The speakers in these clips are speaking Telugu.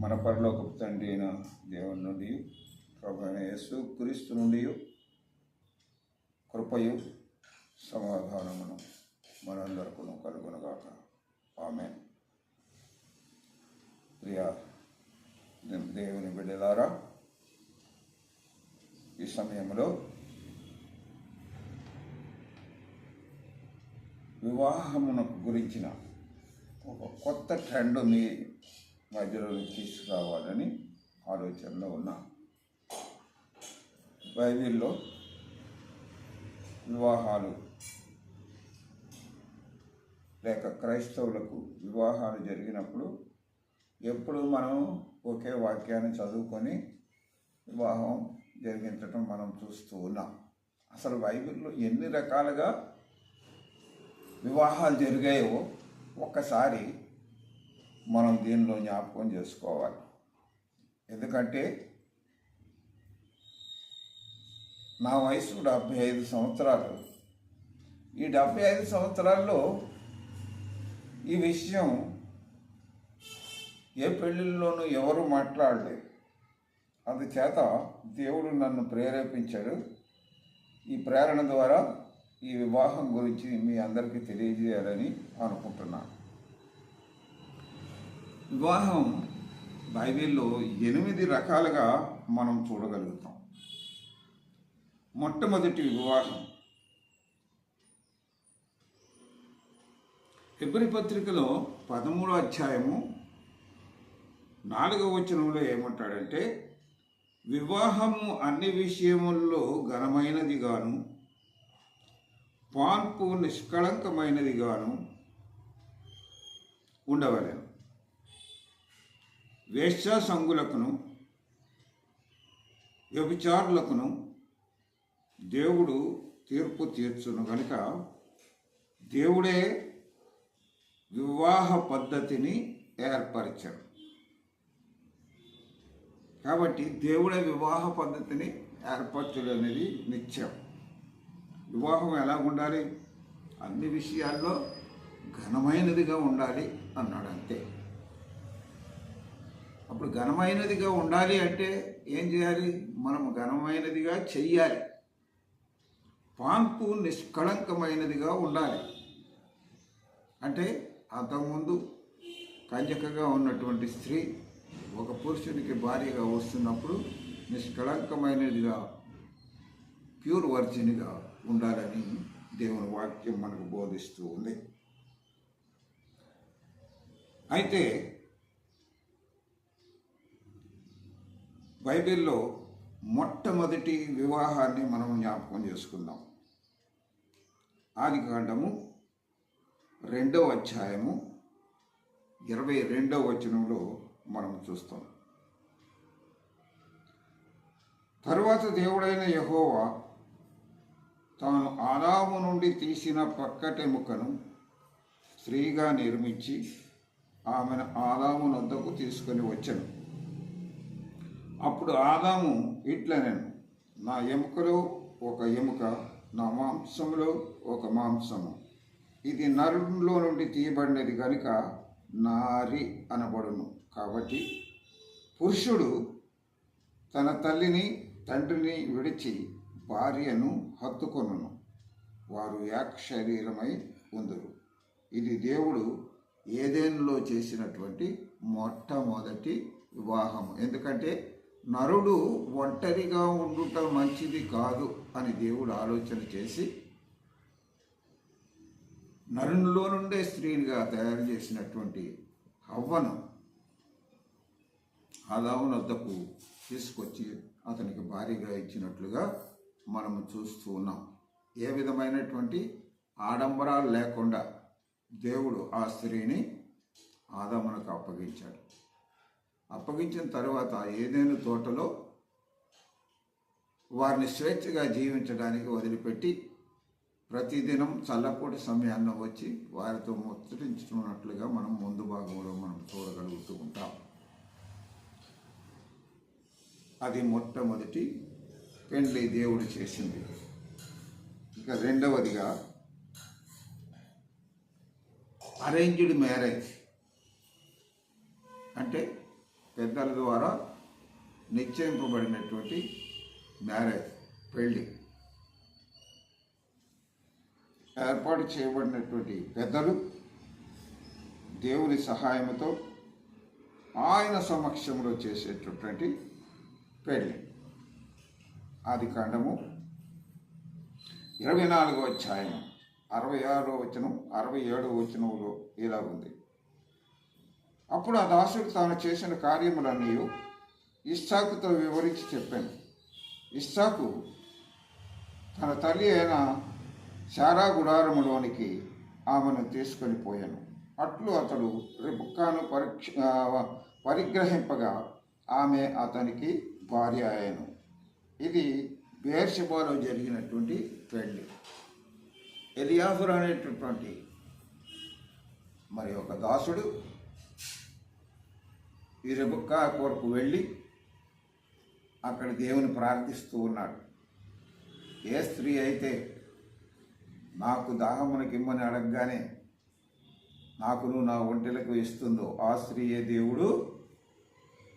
మన పరలోకపు తండ్రి అయిన దేవుని నుండి ప్రభు అయిన యేసు క్రీస్తు నుండి కృపయు సమాధానమును మనందరకును కలుగునగాక. ఆమె ప్రియా దేవుని బిడ్డలారా ఈ సమయంలో వివాహమునకు గురించిన ఒక కొత్త ట్రెండ్ మీ మధ్యలో తీసుకురావాలని ఆలోచనలో ఉన్నా. బైబిల్లో వివాహాలు లేక క్రైస్తవులకు వివాహాలు జరిగినప్పుడు ఎప్పుడు మనం ఒకే వాక్యాన్ని చదువుకొని వివాహం జరిగించటం మనం చూస్తూ ఉన్నాం. అసలు బైబిల్లో ఎన్ని రకాలుగా వివాహాలు జరిగాయో ఒక్కసారి మనం దీనిలో జ్ఞాపకం చేసుకోవాలి. ఎందుకంటే నా వయసు డెబ్భై ఐదు సంవత్సరాలు. ఈ డెబ్భై ఐదు సంవత్సరాల్లో ఈ విషయం ఏ పెళ్ళిళ్ళలోనూ ఎవరు మాట్లాడలేదు. అందుచేత దేవుడు నన్ను ప్రేరేపించాడు. ఈ ప్రేరణ ద్వారా ఈ వివాహం గురించి మీ అందరికీ తెలియజేయాలని అనుకుంటున్నాను. వివాహం బైబిల్లో ఎనిమిది రకాలుగా మనం చూడగలుగుతాం. మొట్టమొదటి వివాహం. ఫిబ్రవరి పత్రికలో పదమూడో అధ్యాయము నాలుగవ వచనంలో ఏమంటాడంటే వివాహము అన్ని విషయముల్లో ఘనమైనది గాను పాన్పు నిష్కళంకమైనది గాను ఉండవలెను. వేశ్యా సంగులకును వ్యభిచారులకును దేవుడు తీర్పు తీర్చును కనుక దేవుడే వివాహ పద్ధతిని ఏర్పరిచాడు. కాబట్టి దేవుడే వివాహ పద్ధతిని ఏర్పరచడం అనేది నిత్యం. వివాహం ఎలా ఉండాలి? అన్ని విషయాల్లో ఘనమైనదిగా ఉండాలి అన్నాడు అంతే అప్పుడు ఘనమైనదిగా ఉండాలి అంటే ఏం చేయాలి? మనం ఘనమైనదిగా చెయ్యాలి. పాన్పు నిష్కళంకమైనదిగా ఉండాలి. అంటే అంతకుముందు కంజకగా ఉన్నటువంటి స్త్రీ ఒక పురుషునికి భార్యగా వస్తున్నప్పుడు నిష్కళంకమైనదిగా ప్యూర్ వర్జిన్గా ఉండాలని దేవుని వాక్యం మనకు బోధిస్తూ ఉంది. అయితే బైబిల్లో మొట్టమొదటి వివాహాన్ని మనం జ్ఞాపకం చేసుకుందాం. ఆదికాండము రెండవ అధ్యాయము ఇరవై రెండవ వచనంలో మనం చూస్తాం. తరువాత దేవుడైన యహోవా తాను ఆదాము నుండి తీసిన పక్కటెముకను స్త్రీగా నిర్మించి ఆమెను ఆదాము నొద్దకు తీసుకొని వచ్చాను. అప్పుడు ఆదాము ఇట్లనెను నా ఎముకలో ఒక ఎముక నా మాంసంలో ఒక మాంసము. ఇది నరులో నుండి తీయబడినది కనుక నారి అనబడును. కాబట్టి పురుషుడు తన తల్లిని తండ్రిని విడిచి భార్యను హత్తుకొనును. వారు యాక్ శరీరమై ఉందరు. ఇది దేవుడు ఏదేనులో చేసినటువంటి మొట్టమొదటి వివాహము. ఎందుకంటే నరుడు ఒంటరిగా ఉండుట మంచిది కాదు అని దేవుడు ఆలోచన చేసి నరునిలో నుండే స్త్రీనిగా తయారు చేసినటువంటి హవ్వను ఆదామును వద్దకు తీసుకొచ్చి అతనికి భారీగా ఇచ్చినట్లుగా మనము చూస్తూ ఉన్నాం. ఏ విధమైనటువంటి ఆడంబరాలు లేకుండా దేవుడు ఆ స్త్రీని ఆదామునకు అప్పగించాడు. అప్పగించిన తర్వాత ఏదైనా తోటలో వారిని స్వేచ్ఛగా జీవించడానికి వదిలిపెట్టి ప్రతిదినం చల్లపూటి సమయాన్ని వచ్చి వారితో ముచ్చరించుకున్నట్లుగా మనం ముందు భాగంలో మనం చూడగలుగుతూ ఉంటాం. అది మొట్టమొదటి పెండ్లి దేవుడు చేసింది. ఇక రెండవదిగా అరేంజ్డ్ మ్యారేజ్. అంటే పెద్దల ద్వారా నిశ్చయింపబడినటువంటి మ్యారేజ్ పెళ్ళి ఏర్పాటు చేయబడినటువంటి పెద్దలు దేవుని సహాయంతో ఆయన సమక్షంలో చేసేటటువంటి పెళ్ళి ఆది కాండము ఇరవై నాలుగో అధ్యాయం అరవై ఆరో వచనం అరవై ఏడో వచనంలో ఇలా ఉంది అప్పుడు ఆ దాసుడు తాను చేసిన కార్యములన్నీ ఇస్సాకుతో వివరించి చెప్పాను. ఇస్సాకు తన తల్లి అయిన శారా గుడారములోనికి ఆమెను తీసుకొని పోయాను. అట్లు అతడు రిబుక్కాను పరీక్ష పరిగ్రహింపగా ఆమె అతనికి భార్య అయ్యాను. ఇది బేర్షిబాలో జరిగినటువంటి పెళ్ళి. ఎలియాఫర్ అనేటటువంటి మరి ఒక దాసుడు ఈ రెబుక్కా కొరకు వెళ్ళి అక్కడ దేవుని ప్రార్థిస్తూ ఉన్నాడు. ఏ స్త్రీ అయితే నాకు దాహమునకి ఇమ్మని అడగగానే నాకును నా ఒంటెలకు ఇస్తుందో ఆ స్త్రీయే దేవుడు?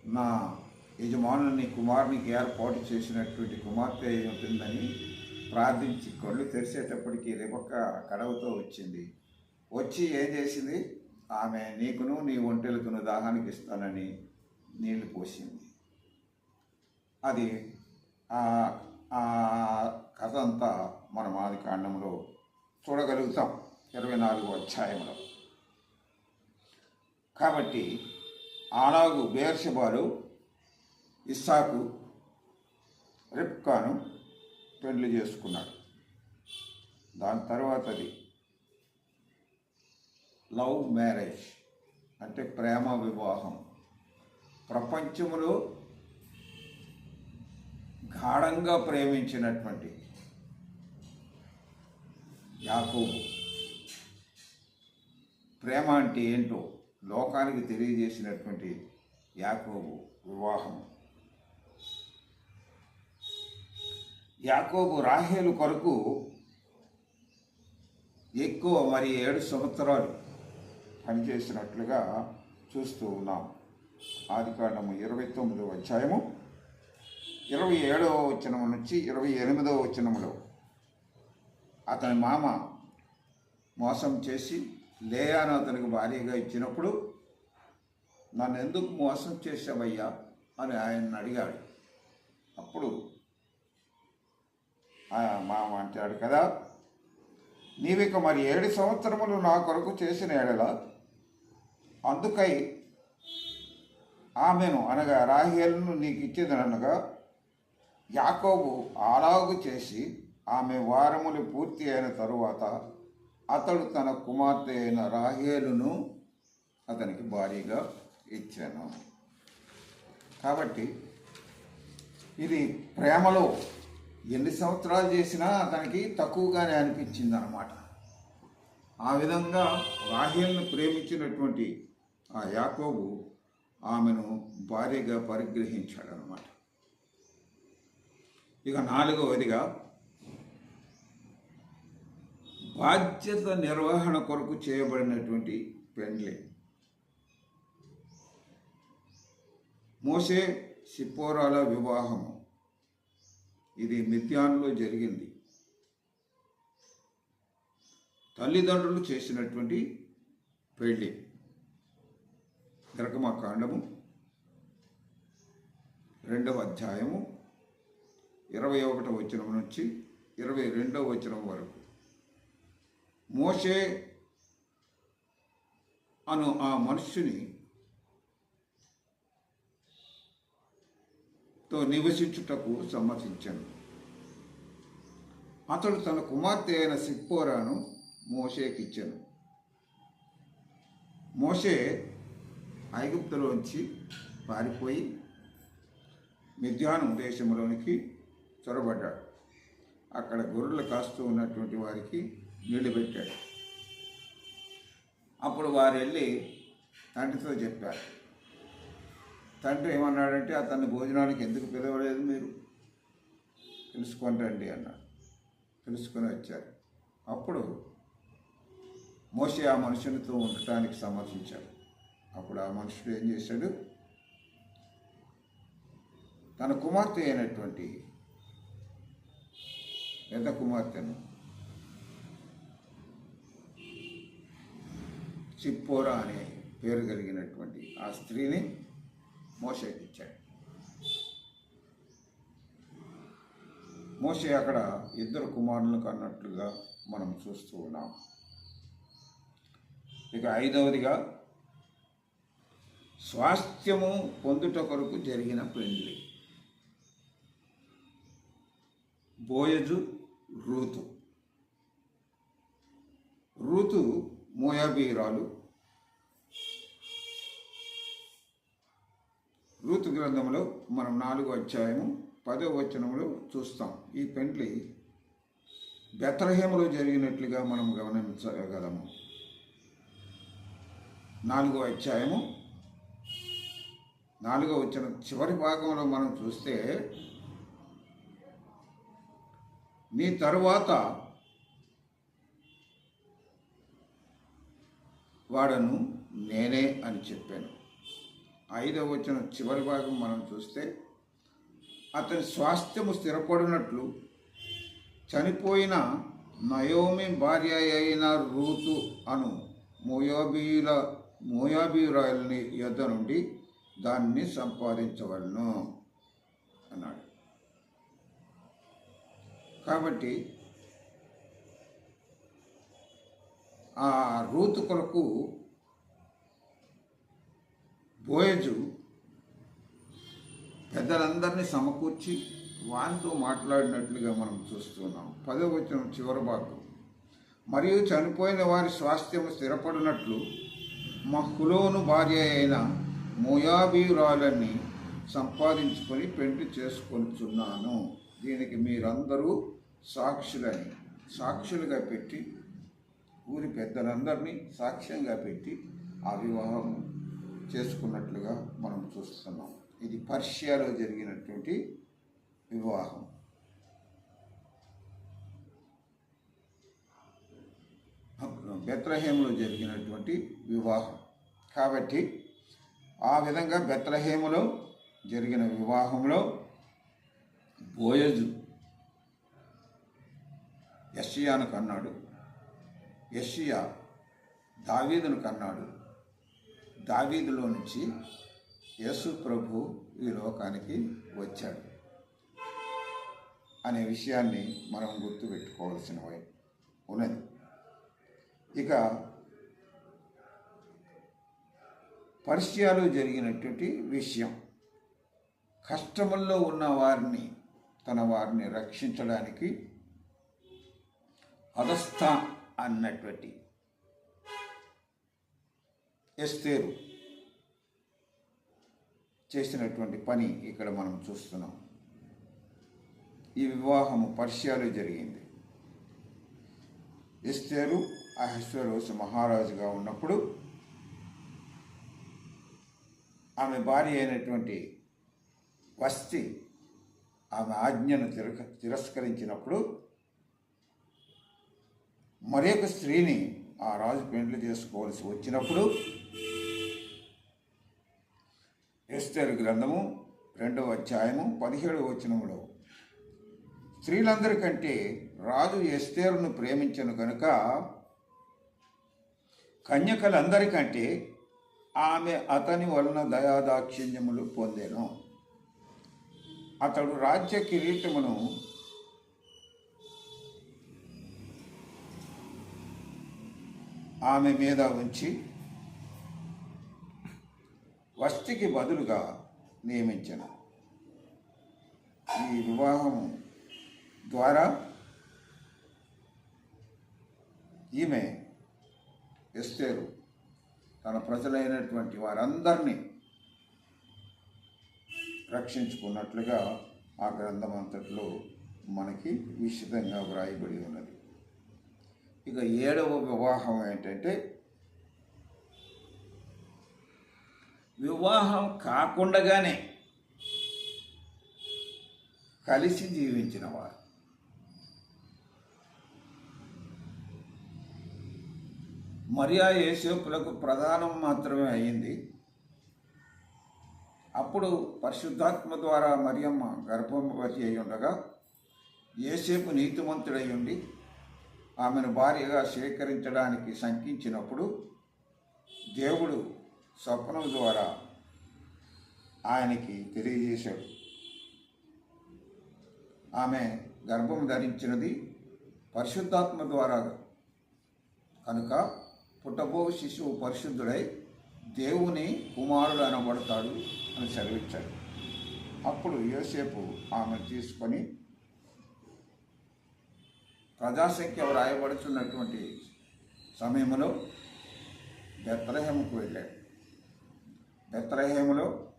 నా యజమానుని కుమారునికి ఏర్పాటు చేసినటువంటి కుమార్తె అయి ఉంటుందని ప్రార్థించి కళ్ళు తెరిచేటప్పటికి రేపొక్క కడవతో వచ్చింది. వచ్చి ఏం చేసింది? ఆమె నీకును నీ ఒంటెలకును దాహానికి ఇస్తానని నీళ్ళు పోసింది. అది ఆ కథ అంతా మనం ఆది కాండంలో చూడగలుగుతాం. ఇరవై నాలుగు అధ్యాయంలో. కాబట్టి ఆనాగు బేర్షబాలు ఇస్సాకు రిప్కాను పెళ్ళి చేసుకున్నాడు. దాని తర్వాత అది లవ్ మ్యారేజ్ అంటే ప్రేమ వివాహం. ప్రపంచంలో గాఢంగా ప్రేమించినటువంటి యాకోబు. ప్రేమ అంటే ఏంటో లోకానికి తెలియజేసినటువంటి యాకోబు వివాహం. యాకోబు రాహేలు కొరకు ఎక్కువ మరి ఏడు సంవత్సరాలు పనిచేసినట్లుగా చూస్తూ ఉన్నాం. ఆదికాండము ఇరవై తొమ్మిదో అధ్యాయము ఇరవై ఏడవ వచనము నుంచి ఇరవై ఎనిమిదవ వచనములో అతని మామ మోసం చేసి లేయాను అతనికి భార్యగా ఇచ్చినప్పుడు నన్ను ఎందుకు మోసం చేసావయ్యా అని ఆయన అడిగాడు. అప్పుడు ఆ మామ అంటాడు కదా నీవిక మరి ఏడు సంవత్సరములు నా కొరకు చేసిన ఎడల అందుకై ఆమెను అనగా రాహేలును నీకు ఇచ్చేదనగా యాకోబు అలాగు చేసి ఆమె వారములు పూర్తి అయిన తరువాత అతడు తన కుమార్తె అయిన రాహేలును అతనికి భారీగా ఇచ్చాను. కాబట్టి ఇది ప్రేమలో ఎన్ని సంవత్సరాలు చేసినా అతనికి తక్కువగానే అనిపించింది అనమాట ఆ విధంగా రాహేల్ను ప్రేమించినటువంటి ఆ యాకోబు ఆమెను భార్యగా పరిగ్రహించాడనమాట ఇక నాలుగవదిగా బాధ్యత నిర్వహణ కొరకు చేయబడినటువంటి పెండ్లి. మోసే సిప్పోరాల వివాహము. ఇది మిథ్యాన్లో జరిగింది. తల్లిదండ్రులు చేసినటువంటి పెళ్ళి గరకమ కాండము. రెండవ అధ్యాయము. ఇరవై ఒకటవ వచనం నుంచి ఇరవై రెండవ వచనం వరకు. మోషే అను ఆ మనుష్యుని తో నివసించుటకు సమ్మతించను. అతడు తన కుమార్తె అయిన సిప్పోరాను మోషేకిచ్చాను. మోషే ఐగుప్తులోంచి పారిపోయి మిథ్యానం దేశంలోనికి చొరబడ్డాడు. అక్కడ గొర్రెలు కాస్తూ ఉన్నటువంటి వారికి నీళ్ళు పెట్టాడు. అప్పుడు వారు వెళ్ళి తండ్రితో చెప్పారు తండ్రి ఏమన్నాడంటే అతన్ని భోజనానికి ఎందుకు పిలవలేదు మీరు? తెలుసుకొని రండి అన్నాడు. తెలుసుకొని వచ్చారు. అప్పుడు మోసే ఆ మనుషునితో ఉండటానికి సమర్థించాడు. అప్పుడు ఆ మనుషుడు ఏం చేశాడు? తన కుమార్తె అయినటువంటి పెద్ద కుమార్తెను చిప్పోరా అనే పేరు కలిగినటువంటి ఆ స్త్రీని మోసేకిచ్చాడు మోసే అక్కడ ఇద్దరు కుమారులకు అన్నట్లుగా మనం చూస్తూ ఉన్నాం. ఇక ఐదవదిగా స్వాస్థ్యము పొందుట కొరకు జరిగిన పెళ్ళి బోయజు రూతు. రూతు మోయాబీరాలు రూతు గ్రంథంలో మనం నాలుగో అధ్యాయము పదో వచనంలో చూస్తాం. ఈ పెండ్లి బెత్రహేములో జరిగినట్లుగా మనం గమనించగలము. నాలుగో అధ్యాయము నాలుగో వచ్చిన చివరి భాగంలో మనం చూస్తే నీ తరువాత వాడను నేనే అని చెప్పాను. ఐదవ వచ్చిన చివరి భాగం మనం చూస్తే అతని స్వాస్థ్యము స్థిరపడినట్లు చనిపోయిన నయోమి భార్య అయిన రూతు అను మోయాబీల మోయాబీరాయల్ని యొద్ద నుండి దాన్ని సంపాదించవలను అన్నాడు. కాబట్టి ఆ రూతు కొరకు బోయజు పెద్దలందరినీ సమకూర్చి వానితో మాట్లాడినట్లుగా మనం చూస్తున్నాం. పదో వచ్చిన చివరి భాగం. మరియు చనిపోయిన వారి స్వాస్థ్యము స్థిరపడినట్లు మహులోను భార్య అయిన మోయాబీరాలని సంపాదించుకొని పెళ్ళి చేసుకొనిచున్నాను. దీనికి మీరందరూ సాక్షులని సాక్షులుగా పెట్టి ఊరి పెద్దలందరినీ సాక్ష్యంగా పెట్టి ఆ వివాహం చేసుకున్నట్లుగా మనం చూస్తున్నాం. ఇది పర్షియాలో జరిగినటువంటి వివాహం. బెత్రహేములో జరిగినటువంటి వివాహం. కాబట్టి ఆ విధంగా బెత్రహేములో జరిగిన వివాహంలో బోయజు యషియాను కన్నాడు. యషియా దావీదును కన్నాడు. దావీదులో నుంచి యేసు ప్రభు ఈ లోకానికి వచ్చాడు అనే విషయాన్ని మనం గుర్తుపెట్టుకోవాల్సిన ఉన్నది. ఇక పరిచయాలు జరిగినటువంటి విషయం. కష్టముల్లో ఉన్న వారిని తన వారిని రక్షించడానికి అదస్థ అన్నటువంటి ఎస్తేరు చేసినటువంటి పని ఇక్కడ మనం చూస్తున్నాం. ఈ వివాహము పర్షియాలో జరిగింది. ఎస్తేరు అహస్వరోస్ మహారాజుగా ఉన్నప్పుడు ఆమె భార్య అయినటువంటి వస్తి ఆమె ఆజ్ఞను తిరక తిరస్కరించినప్పుడు మరొక స్త్రీని ఆ రాజు పెండ్లి చేసుకోవాల్సి వచ్చినప్పుడు ఎస్తేరు గ్రంథము రెండవ అధ్యాయము పదిహేడవ వచనములో స్త్రీలందరికంటే రాజు ఎస్తేరును ప్రేమించను కనుక కన్యకలందరికంటే ఆమె అతని వలన దయాదాక్షిణ్యములు పొందాను. అతడు రాజ్య కిరీటమును ఆమె మీద ఉంచి వస్తికి బదులుగా నియమించను. ఈ వివాహం ద్వారా ఈమె ఎస్తేరు తన ప్రజలైనటువంటి వారందరినీ రక్షించుకున్నట్లుగా ఆ గ్రంథం అంతట్లో మనకి విశదంగా వ్రాయబడి ఉన్నది. ఇక ఏడవ వివాహం ఏంటంటే వివాహం కాకుండగానే కలిసి జీవించిన వారు. మరియా యేసేపులకు ప్రధానం మాత్రమే అయ్యింది అప్పుడు పరిశుద్ధాత్మ ద్వారా మరియమ్మ గర్భంపతి అయి ఉండగా ఏసేపు నీతిమంతుడై ఉండి ఆమెను భార్యగా స్వీకరించడానికి శంకించినప్పుడు దేవుడు స్వప్నం ద్వారా ఆయనకి తెలియజేశాడు. ఆమె గర్భం ధరించినది పరిశుద్ధాత్మ ద్వారా కనుక పుట్టబో శిశువు పరిశుద్ధుడై దేవుని కుమారుడు అనబడతాడు అని సెలవిచ్చాడు. అప్పుడు యోసేపు ఆమె తీసుకొని ప్రజాసంఖ్య రాయబడుచున్నటువంటి సమయంలో బెత్రహేముకు వెళ్ళాడు. బెత్రహేములో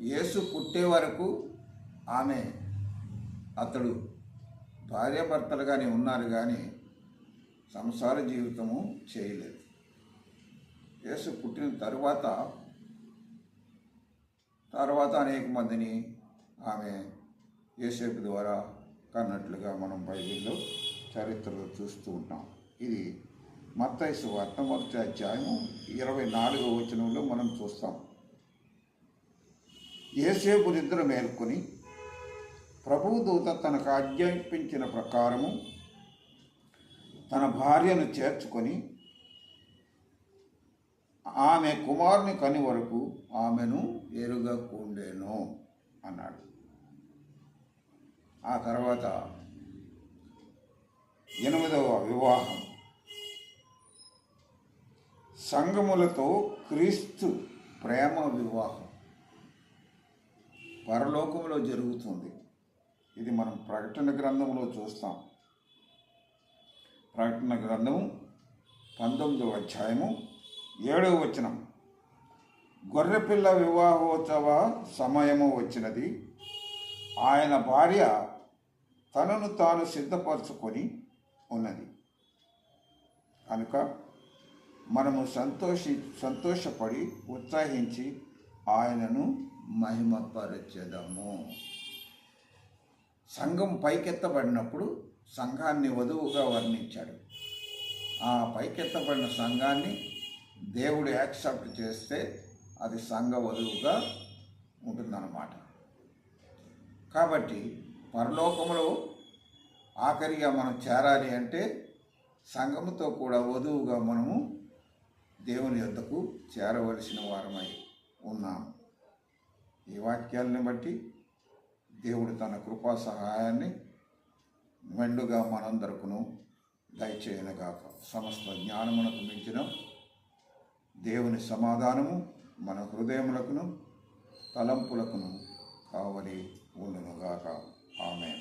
యేసు పుట్టే వరకు ఆమె అతడు భార్యాభర్తలుగానే ఉన్నారు కానీ సంసార జీవితము చేయలేదు. యేసు పుట్టిన తరువాత తర్వాత అనేక మందిని ఆమె యేసేపు ద్వారా కన్నట్లుగా మనం బైబిల్లో చరిత్రలో చూస్తూ ఉంటాం. ఇది మత్తైసు వార్త మొదటి అధ్యాయము ఇరవై నాలుగో వచనంలో మనం చూస్తాం. ఏసేపు నిద్ర మేల్కొని ప్రభుదూత తనకు ఆజ్ఞాపించిన ప్రకారము తన భార్యను చేర్చుకొని ఆమె కుమారుని కని వరకు ఆమెను ఎరుగకుండేను అన్నాడు. ఆ తర్వాత ఎనిమిదవ వివాహం. సంగములతో క్రీస్తు ప్రేమ వివాహం. పరలోకంలో జరుగుతుంది. ఇది మనం ప్రకటన గ్రంథంలో చూస్తాం. ప్రకటన గ్రంథము పంతొమ్మిదవ అధ్యాయము ఏడవ వచనం. గొర్రెపిల్ల వివాహోత్సవ సమయము వచ్చినది. ఆయన భార్య తనను తాను సిద్ధపరచుకొని ఉన్నది. కనుక మనము సంతోషి సంతోషపడి ఉత్సాహించి ఆయనను మహిమపరచెదము. సంఘం పైకెత్తబడినప్పుడు సంఘాన్ని వధువుగా వర్ణించాడు. ఆ పైకెత్తబడిన సంఘాన్ని దేవుడు యాక్సెప్ట్ చేస్తే అది సంఘ వధువుగా కాబట్టి పరలోకంలో ఆఖరిగా మనం చేరాలి అంటే సంఘముతో కూడా వధువుగా మనము దేవుని యొద్దకు చేరవలసిన వారమై ఉన్నాము ఈ వాక్యాలని బట్టి దేవుడు తన కృపా సహాయాన్ని మెండుగా మనందరకును దయచేయనగాక సమస్త జ్ఞానమునకు మించిన. దేవుని సమాధానము మన హృదయములకును తలంపులకును కావలి. ఉండునుగాక ఆమె